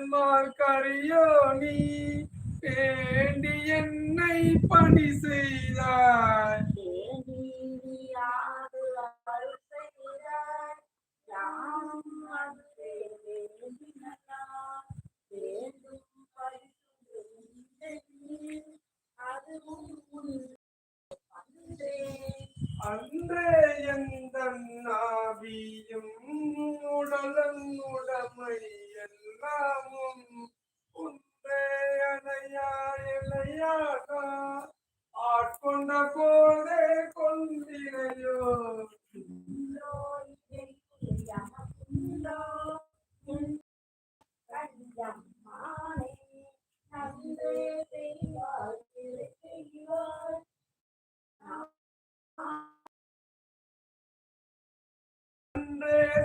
நாயன்மார்க்கறியோ நீ வேண்டி என்னை பணி செய்தாய். அன்றே. எந்த நாவியும் உடலும் உடமை எல்லாமும்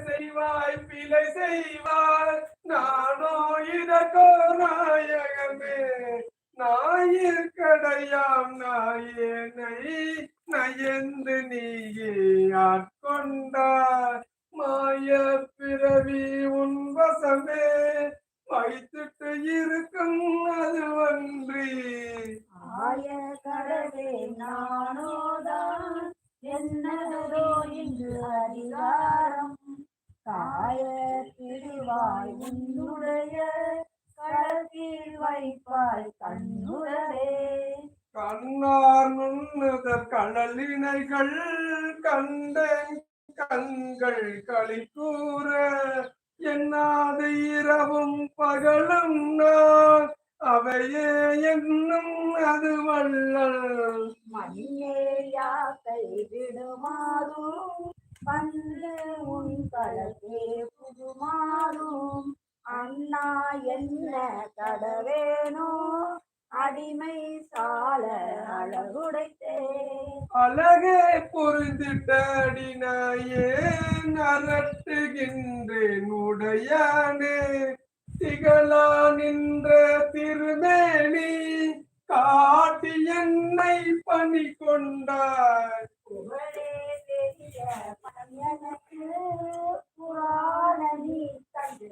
செய்வாய் பிழை செய்வாய். நானோ இதற்கோ நாயகமே நாயிர் கடையாம் நாயனை நயந்து நீயே ஆட்கொண்டார் மாய பிறவி உன் வசமே. வைத்துட்டு இருக்கும் அதுவன்றி ஆய கடவே நானோதான். என்னதோ இன்று அறிவார் காய பிடிவாய் உன்னுடைய கடத்தில் வைப்பாய் கண்ணுடரே கண்ணார் நுண்ணுதற் கடலினைகள் கண்டேன் கண்கள் களி கூற என்னாது இரவும் பகலும் நான் அவையே என்னும் அது வள்ளல். மணியே யாக்கை விடுமாறும் களத்தே புகுமாறும் அண்ணா என்ன கடவேனோ அடிமை சால அழகுடைத்தே. அழகே பொருந்திட்டடினாயே நரட்டுகின்றேன் உடையானே. திகழா நின்ற திருமேனி காட்டி என்னை பணி கொண்டாய்